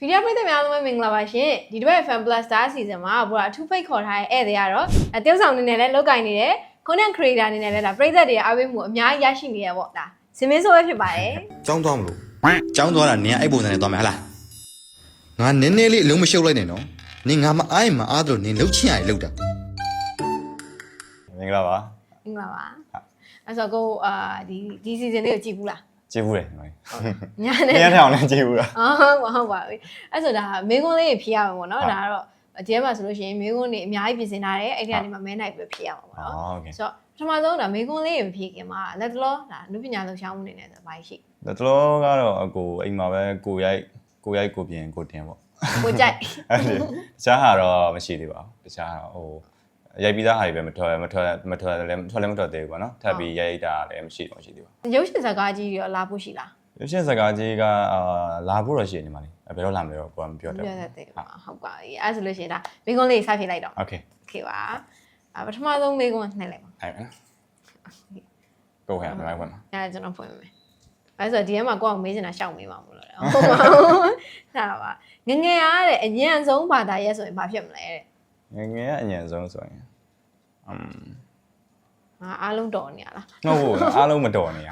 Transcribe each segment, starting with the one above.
ဗီဒီယိုပရိသတ်များအားလုံးပဲမင်္ဂလာပါရှင်ဒီတစ်ပတ် Fan Plus Star Season မှာဘူရာအထူးဖိတ်ခေါ်ထားတဲ့ဧည့်သည်ကတော့အ tiêu ဆောင်အနေနဲ့လည်းလောက်ကင်နေတယ် content creator အနေနဲ့လည်းဒါပရိသတ်တွေရဲ့အားပေးမှုအများကြီးရရှိနေရပေါ့ဒါစင်မင်းဆိုပဲဖြစ်ပါတယ်ចောင်းသွားမလို့ចောင်းသွားတာနင်ကအဲ့ပုံစံနဲ့သွားမယ်ဟလားငါနည်းနည်းလေးအလုံးမရှုပ်လိုက်နဲ့နော်နင်ငါမအားရင်မအားတော့နင်လှုပ်ချင်ရလှုပ်တာမင်္ဂလာပါမင်္ဂလာပါအဲ့ဆိုကိုအာဒီဒီ season လေးကိုကြည့်ဘူးလား ကြည့်ဘူးတယ်ညီမ ညာ လေး နဲ့ နေ့ရက်ထောင်လည်းကြည့်ဘူးလား ဟုတ်ပါဟုတ်ပါပြီအဲ့ဆိုဒါမင်းကုန်းလေးဖြေရမှာပေါ့နော် ဟုတ် ဒါကတော့ဒီထဲမှာဆိုလို့ရှိရင်မင်းကုန်းလေးအများကြီးပြင်ဆင်ထားတယ်အဲ့ဒီကနေမှမဲနိုင်ပြီးဖြေရမှာပေါ့နော် အော်โอเค ဆိုတော့ပထမဆုံးဒါမေကွန်းလေးကိုဖြေခင်မှာလက်တလောဒါလူပညာလှူရှားမှုအနေနဲ့ဆိုဘာရှိ ဒါတလောကတော့အကိုအိမ်မှာပဲကိုရိုက်ကိုရိုက်ကိုပြင်ကိုတင်ပေါ့ ကိုကြိုက် အဲ့ဒီတခြားဟာတော့မရှိသေးပါဘူးတခြားဟာဟို ရိုက်ပြီးသားဟာတွေပဲမထွက်မထွက်မထွက်လည်းထွက်လည်းမထွက်သေးဘူးပေါ့နော်ထပ်ပြီးရိုက်တာလည်းမရှိတော့မရှိသေးပါ ရုပ်ရှင်ဇာတ်ကားကြီးရောလာဖို့ရှိလား ဘူးရုပ်ရှင်စကားကြီးကအာလာဖို့တော့ရှိနေမှာလေဘယ်တော့လာမလဲတော့ကိုကမပြောတတ် ပြော ဘူး တတ်တယ်ဟုတ်ပါပြီအဲ့ဆိုလို့ရှိရင်ဒါမေကွန်းလေးစဖြေလိုက်တော့ โอเค โอเคပါအပထမဆုံးမေကွန်းနှိုက်လိုက်ပါ အဲ့မယ်ကိုဟဲ့မလိုက်ဝင်ပါ အဲ့ဒါကျွန်တော်ဖွင့်မယ်အဲ့ဆိုဒီထဲမှာကိုအောင်မေးချင်တာရှောက်မေးမှာမလို့လေဟုတ်ပါဘူးဒါပါငငယ်အားတဲ့အញ្ញံဆုံးဘာသာရဲဆိုရင်ဘာဖြစ်မလဲတဲ့ ငယ်ငယ်ကအញ្ញံဆုံးဆိုရင်อืม ငါအားလုံးတော်နေရလား ဟုတ်ဘူးအားလုံးမတော်နေရ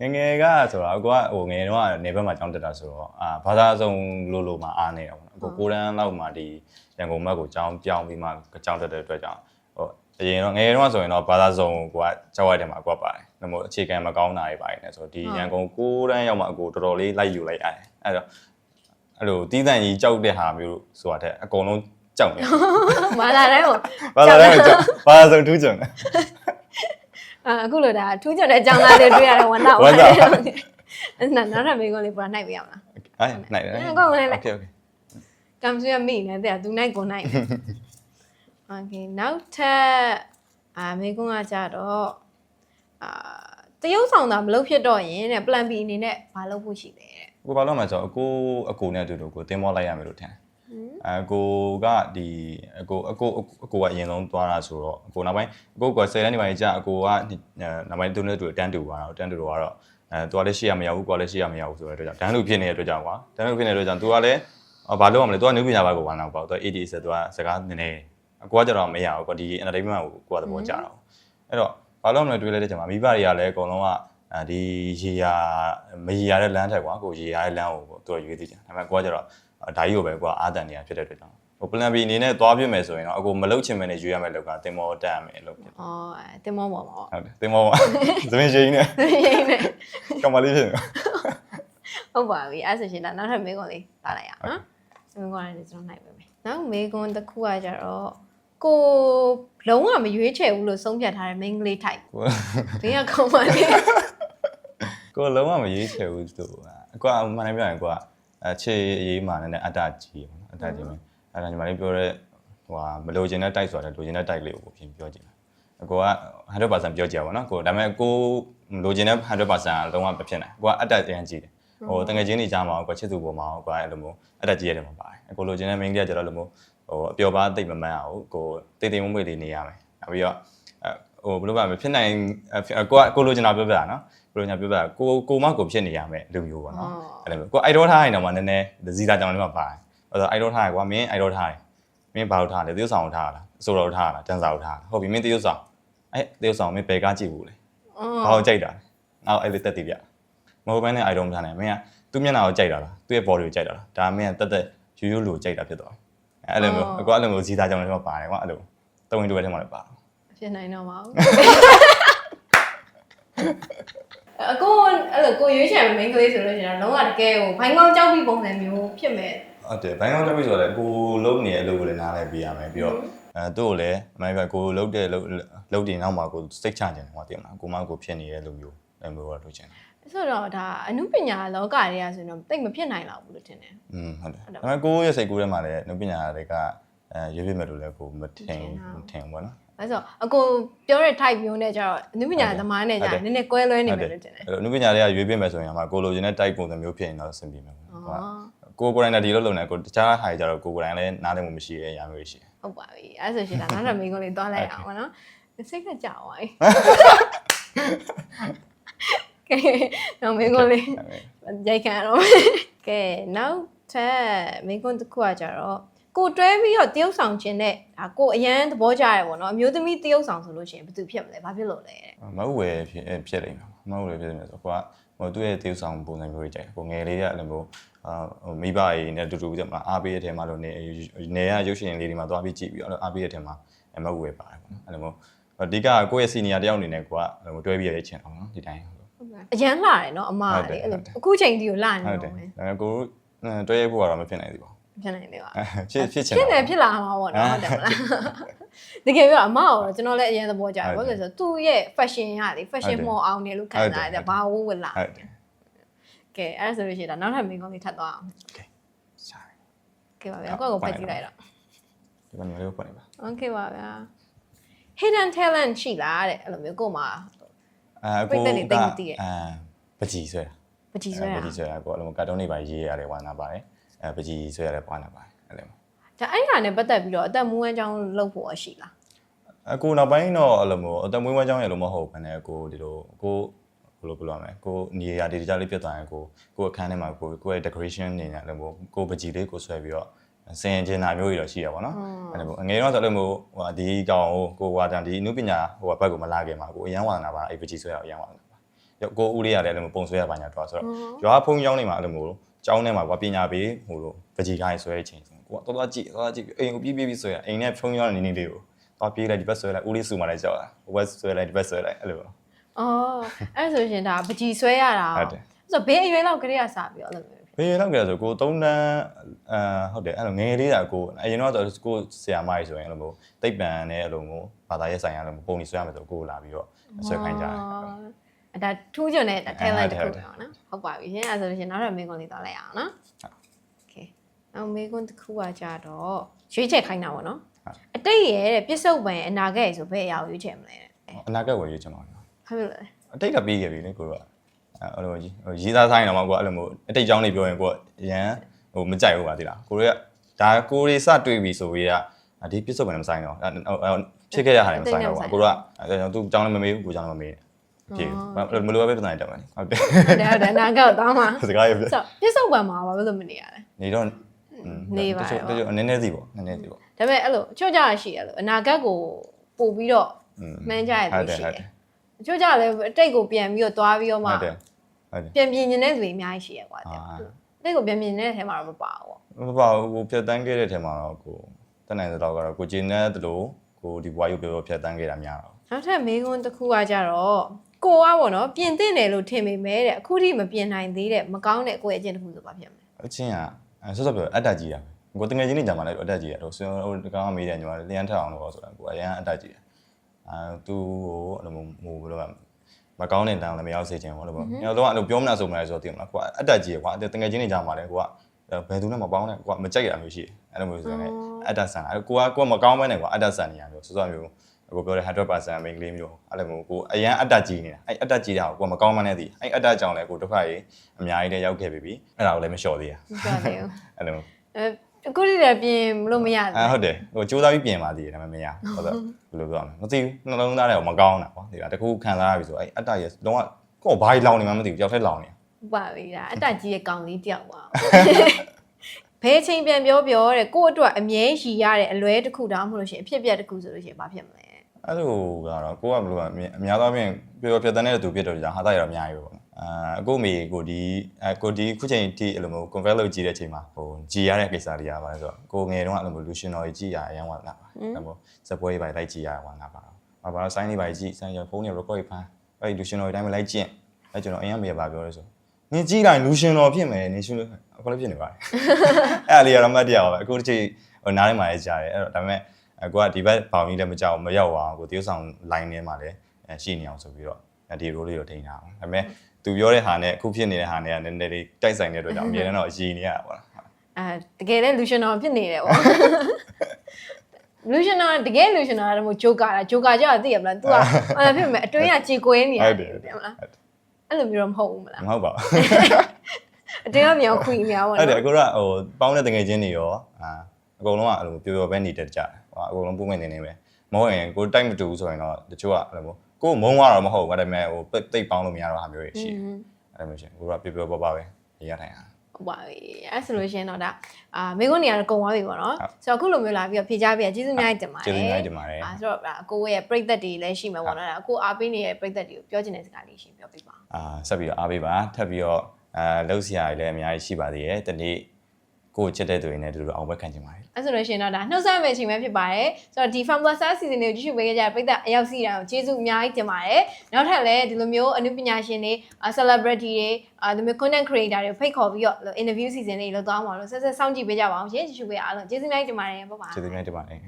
ငယ်ငယ်ကဆိုတာကိုကဟိုငယ်တော့ကနေဘက်မှာကြောင်းတက်တာဆိုတော့အာဘာသာစုံလိုလိုမှာအားနေတာပေါ့နော်ကိုကိုရန်လောက်မှာဒီရန်ကုန်ဘက်ကိုကြောင်းပြောင်းပြီးမှကြောင်းတက်တဲ့အတွက်ကြောင့်ဟိုအရင်တော့ငယ်တော့ဆိုရင်တော့ဘာသာစုံကိုကကြောက်ရတဲ့မှာကိုကပါတယ်ဒါမို့အခြေခံမကောင်းတာတွေပါတယ်နဲ့ဆိုတော့ဒီရန်ကုန်ကိုရန်ရောက်မှအကိုတော်တော်လေးလိုက်ယူလိုက်ရတယ်အဲ့တော့အဲ့လိုတီးတန့်ကြီးကြောက်တဲ့ဟာမျိုးဆိုတာတဲ့အကုန်လုံး ကြောက်နေ ဘာသာတိုင်းကို ဘာသာလည်းကြောက်ဘာသာစုံထူးကြုံတယ် အခုလိုဒါထူးချွန်တဲ့အကြောင်းသားလေးတွေ့ရတယ်ဝမ်းသာ ဝမ်းသာ အဲ့နောက်နောက်ထပ်မေကွန်းလေးပြန်နှိုက်ပြရမလား အဲ့နိုင်တယ် အဲ့ကောင်းလိုက်လိုက် โอเคโอเค ကမ်ဆူရမိနေတဲ့သူနိုင်ကိုနိုင်โอเคနောက်ထပ်အာမေကွန်းကကြတော့အာတရုပ်ဆောင်တာမလုပ်ဖြစ်တော့ရင်တဲ့ plan B အနေနဲ့မလုပ်ဖို့ရှိတယ်တဲ့ ကိုဘာလို့မှဆိုတော့အကိုအကိုနဲ့အတူတူကိုတင်းမောလိုက်ရမယ်လို့ထင်တယ် အကိုကဒီအကိုအကိုအကိုကအရင်ဆုံးသွားတာဆိုတော့အကိုနောက်ပိုင်းအကိုက10တန်းနေပိုင်းကြာအကိုကနောက်ပိုင်းသူနဲ့တူတန်းတူသွားတာတန်းတူတော့ကတော့အဲသူကလည်းရှိရမရဘူးကိုကလည်းရှိရမရဘူးဆိုတဲ့အတွက်ကြောင့်တန်းတူဖြစ်နေတဲ့အတွက်ကြောင့်ကွာတန်းတူဖြစ်နေတဲ့အတွက်ကြောင့်သူကလည်းဘာလို့ရမလဲသူကနုပညာဘက်ကိုဘာနောက်ပေါ့သူက AD ဆိုသူကစကားနည်းနည်းအကိုကကြတော့မရဘူးကွာဒီ entertainment ကိုကိုကသဘောကျတော့အဲ့တော့ဘာလို့မလဲတွေးလိုက်တဲ့ချိန်မှာမိဘတွေကလည်းအကုန်လုံးကအဲဒီရေယာမရေယာတဲ့လမ်းထက်ကွာကိုရေယာတဲ့လမ်းကိုသူကရွေးသိကြဒါပေမဲ့ကိုကကြတော့ ဒါကြီးကိုပဲကိုကအာတန်နေတာဖြစ်တဲ့အတွက်ကြောင့်ဟို plan B အနေနဲ့သွားပြမယ်ဆိုရင်တော့အကိုမလုတ်ချင်မယ်နဲ့ယူရမယ်လောက်ကတင်မောတက်ရမယ်လို့ဖြစ်။အော်အဲတင်မောပေါ်မှာပေါ့ဟုတ်တယ်တင်မောပါသမင်းရှိနေ။ရိမ့်နေကမလေးဖြစ်နေဟုတ်ပါပြီ။အဲ့ဆိုရှင်ဒါနောက်ထပ်မေကွန်လေးလာလိုက်ရအောင်နော်။မေကွန်လေးကျွန်တော်နိုင်ပါမယ်။နောက်မေကွန်တစ်ခုကကြတော့ကိုလုံးဝမရွေးချယ်ဘူးလို့ဆုံးဖြတ်ထားတဲ့ main ကလေး type ကို။ဘေးကကောင်းပါလေကိုလုံးဝမရေးချယ်ဘူးသူအကွာမှန်တယ်ပြောရင်ကိုက အခြေအရေးမှလည်းအတ္တကြီးပေါ့နော်အတ္တကြီးမယ်အဲ့ဒါညီမလေးပြောတဲ့ဟိုဟာမလိုချင်တဲ့တိုက်ဆိုတာလိုချင်တဲ့တိုက်လေးကိုပြင်ပြောချင်တာအကိုက100%ပြောကြပါဘောနော်ကိုဒါပေမဲ့ကိုလိုချင်တဲ့100%လုံးဝမဖြစ်နိုင်ကိုကအတ္တတန်းကြီးတယ်ဟိုတငယ်ချင်းတွေကြားမှာကွာချစ်သူပေါ်မှာကွာအဲ့လိုမျိုးအဲ့ဒါကြည့်ရတယ်မှာပါတယ်အကိုလိုချင်တဲ့ main ကကျတော့လိုမျိုးဟိုအပျော်ပါတိတ်မမှန်းအောင်ကိုတိတ်တိတ်မွေ့မွေ့လေးနေရမယ်နောက်ပြီးတော့ဟိုဘယ်လိုပါမဖြစ်နိုင်ကိုကကိုလိုချင်တာပြောပြတာနော် ကိုလိုချင်တာပြောပြတာကိုကိုမကိုဖြစ်နေရမယ်လူမျိုးပေါ့နော်အဲ့လိုမျိုးကိုအိုက်ဒေါထားရင်တော့မှနည်းနည်းဇီတာကြောင်လေးမှာပါတယ်အဲ့တော့အိုက်ဒေါထားရကွာမင်းအိုက်ဒေါထားရမင်းဘာလို့ထားလဲတရုတ်ဆောင်ထားလားအစိုးရထားလားတန်စာထားလားဟုတ်ပြီမင်းတရုတ်ဆောင်အဲ့တရုတ်ဆောင်မင်းဘယ်ကားကြည့်ဘူးလဲ။အော်ဘာကိုကြိုက်တာလဲနောက်အဲ့လိုတက်တည်ပြမဟုတ်ဘဲနဲ့ I don't မထားနိုင်မင်းကသူ့မျက်နှာကိုကြိုက်တာလားသူ့ရဲ့ body ကိုကြိုက်တာလားဒါမင်းကတက်တက်ရိုးရိုးလိုကြိုက်တာဖြစ်သွားတယ်အဲ့လိုမျိုးအကွာအဲ့လိုမျိုးဇီတာကြောင့်လည်းပါတယ်ကွာအဲ့လိုတုံးရင်တူပဲထဲမှာလည်းပါဖြစ်နိုင်တော့မဟုတ် အကိုအဲ့လိုကိုရွေးချယ်မယ့် main ကလေးဆိုလို့ရှိရင်တော့လုံးဝတကယ်ဟိုဘိုင်းကောင်းကြောက်ပြီးပုံစံမျိုးဖြစ်မဲ့ဟုတ်တယ်ဘိုင်းကောင်းတက်ပြီဆိုတော့ကိုလုံးနေတဲ့အလုပ်ကိုလည်းနားလည်ပေးရမယ်ပြီးတော့အဲသူ့ကိုလည်းအမှန်ပဲကိုလုံးတဲ့လုံးလုံးတင်နောက်မှာကိုစိတ်ချကြတယ်ဟောတင်မလားကိုမကိုဖြစ်နေတဲ့လူမျိုးအဲ့မျိုးတော့လုပ်ချင်တယ်ဆိုတော့ဒါအမှုပညာလောကတွေကဆိုရင်တော့တိတ်မဖြစ်နိုင်တော့ဘူးလို့ထင်တယ်อืมဟုတ်တယ်ဒါပေမဲ့ကိုရဲ့စိတ်ကူးထဲမှာလည်းနုပညာတွေကအဲရွေးပြမယ်လို့လည်းကိုမထင်မထင်ဘူးပေါ့နော်။ အဲဆိုအကိုပြောတဲ့ type မျိုးနဲ့ကျတော့အမှုပညာသမားနဲ့ကျဟုတ်တယ်နည်းနည်းကွဲလွဲနေမယ်လို့ထင်တယ်အဲ့လိုအနုပညာတွေကရွေးပြမယ်ဆိုရင်အမှကိုလိုချင်တဲ့ type ပုံစံမျိုးဖြစ်ရင်တော့အဆင်ပြေမယ်ပေါ့။နော်အော်ကိုကိုကိုရိုင်းနာဒီလိုလုပ်နေကိုတခြားဟာတွေကြတော့ကိုကိုရိုင်းလည်းနားလည်မှုမရှိရဲ့အရာမျိုးရှိတယ်ဟုတ်ပါပြီ။အဲဆိုရှင်ဒါနောက်ထပ်မိကုန်းလေးတွားလိုက်အောင်ပေါ့နော်။စိတ်ကကြောက်သွားပြီ။ကဲနောက်မင်းကွန်းလေးရိုက်ခံရတော့ကဲနောက်ထပ်မင်းကွန်းတစ်ခုကကြတော့ ကိုတွဲပြီးတော့တရုပ်ဆောင်ခြင်းနဲ့ဒါကိုအရန်သဘောကျရတယ်ပေါ့နော်အမျိုးသမီးတရုပ်ဆောင်ဆိုလို့ရှိရင်ဘယ်သူဖြစ်မလဲဘာဖြစ်လို့လဲတဲ့မဟုတ်ဝယ်ဖြစ်အဲ့ဖြစ်လိမ့်မယ်မဟုတ်ဝယ်ဖြစ်နေဆိုတော့ကိုကဟိုသူ့ရဲ့တေးဆောင်ပုံစံမျိုးကြီးကြိုက်တယ်ကိုငယ်လေးကအဲ့လိုမျိုးအာဟိုမိဘကြီးနဲ့တူတူကြမှာအားပေးတဲ့ထဲမှာလို့နေနေရရုပ်ရှင်လေးတွေမှာသွားပြီးကြည့်ပြီးအဲ့လိုအားပေးတဲ့ထဲမှာအမဟုတ်ဝယ်ပါတယ်ပေါ့နော်အဲ့လိုမျိုးအဓိကကိုယ့်ရဲ့စီနီယာတယောက်အနေနဲ့ကိုကအဲ့လိုတွဲပြီးရတဲ့ချင်းအောင်နော်ဒီတိုင်းအရန်လာတယ်နော်အမကလေအဲ့လိုအခုချိန်ဒီကိုလာနေဟုတ်တော့တယ်ပဲဒါပေမဲ့ကိုတွဲရဖို့ကတော့မဖြစ်နိုင်သေးပါ ဖြစ်နိုင်တယ်ပါဘူးဖြစ်ဖြစ်ချင်ဖြစ်နေဖြစ်လာမှာပေါ့နော်ဟုတ်တယ်မလားတကယ်ပြောအမကတော့ကျွန်တော်လည်းအရင်သဘောကျတယ်ဘာလို့လဲဆိုတော့သူ့ရဲ့ fashion ရလေ fashion မော်အောင်နေလို့ခံစားရတယ်ဘာဝဝလာဟုတ်တယ်ကဲအဲ့ဒါဆိုလို့ရှိရင်ဒါနောက်ထပ်မိကုန်းလေးထပ်သွားအောင်ဆိုင်ကဲပါဗျာကိုယ့်ကိုပတ်ကြည့်လိုက်တော့ဒီမှာလေးကိုဖွင့်နေပါ Okay ပါဗျာ hidden talent ရှိလားတဲ့အဲ့လိုမျိုးကို့မှာအာပြိတ္တတွေသိမသိရဲ့အာပကြီးဆွဲတာပကြီးဆွဲပတာကြီးဆွဲတာကိုအဲ့လိုကာတွန်းတွေပါရေးရတယ်ဝါနာပါတယ် အဲပကြီးဆွဲရတယ်ပွားနာပါတယ်အဲ့လိုဒါအဲ့ဟာနဲ့ပတ်သက်ပြီးတော့အသက်မူးဝမ်းကြောင်းလုပ်ဖို့ရှိလားအကိုနောက်ပိုင်းတော့အဲ့လိုမျိုးအသက်မွေးဝမ်းကြောင်းရလို့မဟုတ်ဘူးနဲ့ကိုဒီလိုကိုဘယ်လိုပြောရမလဲကိုနေရာဒီကြလေးပြတ်သွားရင်ကိုကိုအခန်းထဲမှာကိုကိုရဲ့ decoration နေနေအဲ့လိုမျိုးကိုပကြီးလေးကိုဆွဲပြီးတော့စင်ကျင်တာမျိုးတွေတော့ရှိရပါတော့အဲ့လိုမျိုးငယ်တော့ဆိုအဲ့လိုမျိုးဟိုဒီကောင်ကိုကိုဝါတန်ဒီအနုပညာဟိုဘက်ကိုမလာခင်မှာကိုအရန်ဝါဒနာပါအဲ့ပကြီးဆွဲတာအရန်ဝါဒနာပါကိုဦးလေးရတယ်အဲ့လိုမျိုးပုံဆွဲရပါညာတော့ဆိုတော့ရွာဖုံးကျောင်းနေမှာအဲ့လိုမျိုး ကျောင်းထဲမှာကွာပညာပေးဟိုလိုပကြီးကိုင်းဆွဲချင်းကိုကတော့တော့ကြည့်တော့ကြည့်အိမ်ကိုပြေးပြေးပြီးဆွဲရအိမ်နဲ့ဖုံးကျောင်းနေနေလေးကိုသွားပြေးလိုက်ဒီဘက်ဆွဲလိုက်ဦးလေးစုမှလည်းကြောက်တာဟိုဘက်ဆွဲလိုက်ဒီဘက်ဆွဲလိုက်အဲ့လိုပေါ့အော်အဲ့ဒါဆိုရှင်ဒါပကြီးဆွဲရတာဟုတ်တယ်ဆိုတော့ဘေးအရွယ်လောက်ကလေးကစပြီးတော့အဲ့လိုမျိုးဘေးလောက်ကြဆိုကို၃တန်းအာဟုတ်တယ်အဲ့လိုငယ်လေးတာကိုအရင်တော့ကိုဆရာမကြီးဆိုရင်အဲ့လိုမျိုးတိတ်ပံနဲ့အဲ့လိုမျိုးဘာသာရေးဆိုင်ရာလိုပုံနေဆွဲရမယ်ဆိုကိုလာပြီးတော့ဆွဲခိုင်းကြတယ်အဲ့ ဒါထူးချွန်တဲ့ talent တစ်ခုဟုတ်တယ်ပေါ့နော်ဟုတ်ပါပြီရှင်အဲ့ဒါဆိုလို့ရှင်နောက်တော့မေကွန်လေးသွားလိုက်အောင်နော် Okay နောက်မေကွန်တစ်ခုကကြတော့ရွေးချယ်ခိုင်းတာပေါ့နော်အတိတ်ရဲ့တဲ့ပြစ္ဆုတ်ပံအနာဂတ်ရဲ့ဆိုဘယ်အရာကိုရွေးချယ်မလဲတဲ့အနာဂတ်ကိုရွေးချင်ပါဘူးဟုတ်ပြီလေအတိတ်ကပြီးခဲ့ပြီလေကိုကအဲ့လိုကြီးရေးသားဆိုင်တော့မှကိုအဲ့လိုမျိုးအတိတ်ကြောင်းနေပြောရင်ကိုရန်ဟိုမကြိုက်ဘူးပါတိလားကိုတွေကဒါကိုရီစတွေ့ပြီဆိုပြီးကဒီပြစ္ဆုတ်ပဲမဆိုင်တော့ဖြစ်ခဲ့ရတာလည်းမဆိုင်တော့ဘူးကိုကသူကြောင်းလည်းမမေးဘူးကိုကြောင်းလည်းမမေး ဖြေမလိုပဲပြဿနာတက်မယ်ဟုတ်တယ်ဟုတ်တယ်ဟုတ်တယ်အနာဂတ်ကိုတောင်းပါစကားရပြဆိုတော့ပြစ္ဆုတ်ပံမှာဘာလို့မနေရလဲနေတော့နေပါရောတချို့နည်းနည်းစီပေါ့နည်းနည်းစီပေါ့ဒါပေမဲ့အဲ့လိုအချို့ကြရရှိရလို့အနာဂတ်ကိုပို့ပြီးတော့မှန်းကြရဟုလို့တ်တယ်ရှိဟုတ်ရတယ်အချို့ကြလည်းအတိတ်ကိုပြန်ပြီးတော့သွားပြီးတော့မှဟုတ်တယ်ဟုတ်တယ်ပြန်ပြင်နေတဲ့သူတွေအများကြီးရှိရကွာတဲ့အာအတိတ်ကိုပြန်ပြင်နေတဲ့ထဲမှာတော့မပါဘူးပေါ့မပေါ့ဟိုဖြတ်တန်းခဲ့တဲ့ထဲမှာတော့ကိုတက်နိုင်တဲ့တော့ကတော့ကိုကျင်းတဲ့တလို့ကိုဒီဘွားရုပ်ပြောဖြတ်တန်းခဲ့တာများတော့နောက်ထပ်မေးခွန်းတစ်ခုကကြတော့ ကိုကပေါ့နော်ပြင်သင့်တယ်လို့ထင်ပေမဲ့တဲ့အခုထိမပြင်နိုင်သေးတဲ့မကောင်းတဲ့ကိုယ့်ရဲ့အကျင့်တစ်ခုဆိုပါဖြစ်မလဲအချင်းကဆော့ဆော့ပြောအတက်ကြီးတာပဲကိုတငယ်ချင်းနေကြမှာလည်းအတက်ကြီးရတော့ဆွေဟိုတကောင်ကမေးတယ်ညီမလျှမ်းထအောင်လို့ဆိုတာကိုအရန်အတက်ကြီးအာသူ့ကိုအဲ့လိုမျိုးဟိုဘယ်လိုမကောင်းတဲ့တန်းလည်းမရောက်စေချင်ဘူးလို့ပေါ့။ကျွန်တော်တို့ကအဲ့လိုပြောမလားဆိုမလားဆိုတော့သိမလား။ကိုကအတက်ကြီးကွာ။တငယ်ချင်းနေကြမှာလည်းကိုကဘယ်သူနဲ့မပေါင်းနဲ့ကိုကမကြိုက်ရမျိုးရှိတယ်။အဲ့လိုမျိုးဆိုရင်အတက်ဆန်အဲ့ကိုကကိုကမကောင်းမဲနဲ့ကွာအတက်ဆန်နေရမျိုးစောစောမျိုး ကိုပြောတဲ့100%မိန်းကလေးမျိုးအဲ့လိုမျိုးကိုအရန်အတက်ကြီးနေတာအဲ့အတက်ကြီးတာကိုကိုကမကောင်းမနဲ့သိအဲ့အတက်ကြောင့်လည်းကိုဒုက္ခကြီးအများကြီးလည်းရောက်ခဲ့ပြီပြီ။အဲ့ဒါကိုလည်းမလျှော့သေးရမပြောသေးဘူး။အဲ့လိုအဲအခုထိလည်းပြင်လို့မရအဲဟုတ်တယ်ဟိုစူးစမ်းပြီးပြင်ပါသေးတယ်ဒါပေမဲ့မရဟုတ်တော့ဘယ်လိုပြောရမလဲမသိဘူးနှလုံးသားတွေကမကောင်းတာကွာဒီကတခုခံစားရပြီဆိုအဲ့အတရဲ့လုံးဝကိုယ်ဘာကြီးလောင်နေမှမသိဘူးကြောက်ထက်လောင်နေဘူးပါပြီဒါအတက်ကြီးရဲ့ကောင်လေးတယောက်ပါဘယ်ချိန်ပြန်ပြောပြောတဲ့ကိုယ့်အတွက်အမြဲရည်ရတဲ့အလွဲတစ်ခုတောင်မလို့ရှိရင်အဖြစ်အပျက်တစ်ခုဆိုလို့ရှိရင်ဘာဖြစ်မလဲ အဲ့လိုကတော့ကိုကဘယ်လိုကအများသောအားဖြင့်ပြောပြတဲ့တဲ့သူဖြစ်တော့ကြာဟာတာရတော့အများကြီးပဲပေါ့နော်အာအခုမေကိုဒီအကိုဒီခုချိန်ထိအဲ့လိုမျိုး convert လုပ်ကြည့်တဲ့အချိန်မှာဟိုကြည်ရတဲ့ကိစ္စတွေရပါတယ်ဆိုတော့ကိုငယ်တုန်းကအဲ့လိုမျိုး lutional ကြီးကြည်ရအရင်ဝါနာပါအဲ့လိုစပွဲတွေပါလိုက်ကြည်ရဝါနာပါဘာဘာဆိုင်းတွေပါကြည့်ဆိုင်းရဖုန်းတွေ record ဖမ်းအဲ့ဒီ lutional တွေတိုင်းပဲလိုက်ကျင့်အဲ့ကျွန်တော်အရင်မေပါပြောလို့ဆိုနင်ကြည့်လိုက် lutional ဖြစ်မယ်နင်ရှင်လို့အခုလည်းဖြစ်နေပါတယ်အဲ့အလေးကတော့မှတ်တရပါပဲအခုတစ်ချိန်ဟိုနားထဲမှာလည်းကြားတယ်အဲ့တော့ဒါပေမဲ့ အကိုကဒီဘက်ပေါင်ကြီးလည်းမကြောက်မရောက်အောင်ကိုတရုပ်ဆောင် line ထဲမှာလည်းရှိနေအောင်ဆိုပြီးတော့ဒီ role လေးတော့ထိန်းထားအောင်ဒါပေမဲ့သူပြောတဲ့ဟာနဲ့အခုဖြစ်နေတဲ့ဟာနဲ့ကနည်းနည်းလေးတိုက်ဆိုင်တဲ့အတွက်ကြောင့်အမြဲတမ်းတော့အည်နေရတာပေါ့နော်အဲတကယ်လဲ lusional ဖြစ်နေတယ်ပေါ့ lusional တကယ် lusional ကတော့မို့ joker လား joker ကြောက်သိရမလား तू ကအဲ့ဖြစ်မယ်အတွင်းကကြေကွဲနေရဟုတ်တယ်ဟုတ်တယ်မလားအဲ့လိုမျိုးတော့မဟုတ်ဘူးမလားမဟုတ်ပါဘူးအတွင်းကမြောင်ခွေမြောင်ပေါ့ဟုတ်တယ်နော်အကိုကဟိုပေါင်းတဲ့တငယ်ချင်းတွေရောအာအကုန်လုံးကအဲ့လိုပျော်ပျော်ပဲနေတတ်ကြတယ်ဟို အကုန်လုံးပုံမှန်နေနေပဲမဟုတ်ရင်ကိုတိုက်မတူဘူးဆိုရင်တော့တချို့ကအဲ့လိုကိုယ်မုန်းသွားတော့မဟုတ်ဘူးဒါပေမဲ့ဟိုတိတ်ပေါင်းလို့မရတော့ဟာမျိုးတွေရှိတယ်อืมအဲ့လိုမျိုးရှိရင်ကိုကပြောပြောပါပါပဲရရထိုင်ဟာဟုတ်ပါပြီအဲ့ဆိုလို့ရှရင်တော့ဒါအာမိကုန်းနေရာတော့ကုံသွားပြီပေါ့နော်ဟုတ်ဆိုတော့အခုလိုမျိုးလာပြီးတော့ဖြေကြပြကျေးဇူးအများကြီးတင်ပါတယ်ကျေးဇူးများကြီးတင်ပါတယ်အာဆိုတော့ဒါအကိုရဲ့ပြိသက်တွေလည်းရှိမှာပေါ့နော်ဒါအကိုအားပေးနေတဲ့ပြိသက်တွေကိုပြောချင်တဲ့စကားလေးရှိပြောပြပါအာဆက်ပြီးတော့အားပေးပါထပ်ပြီးတော့အာလှုပ်ရှားရည်လည်းအများကြီးရှိပါသေးတယ်တနေ့ ကိုယ်ချစ်တဲ့သူတွေနဲ့တူတူအောင်ပွဲခံချင်ပါတယ်အဲ့ဆိုလို့ရှရင်တော့ဒါနှုတ်ဆက်မယ့်အချိန်ပဲဖြစ်ပါတယ်ဆိုတော့ဒီ Farm Plus Season လေးကိုကြည့်ရှုပေးကြတဲ့ပြိသက်အရောက်စီတာကိုကျေးဇူးအများကြီးတင်ပါတယ်နောက်ထပ်လည်းဒီလိုမျိုးအနုပညာရှင်တွေအာ celebrity တွေအာဒီမျိုး content creator တွေဖိတ်ခေါ်ပြီးတော့ interview season လေးလုပ်သွားမှာလို့ဆက်ဆက်စောင့်ကြည့်ပေးကြပါအောင်ရှင်ကြည့်ရှုပေးအားလုံးကျေးဇူးအများကြီးတင်ပါတယ်ဘို့ပါကျေးဇူးများတင်ပါတယ်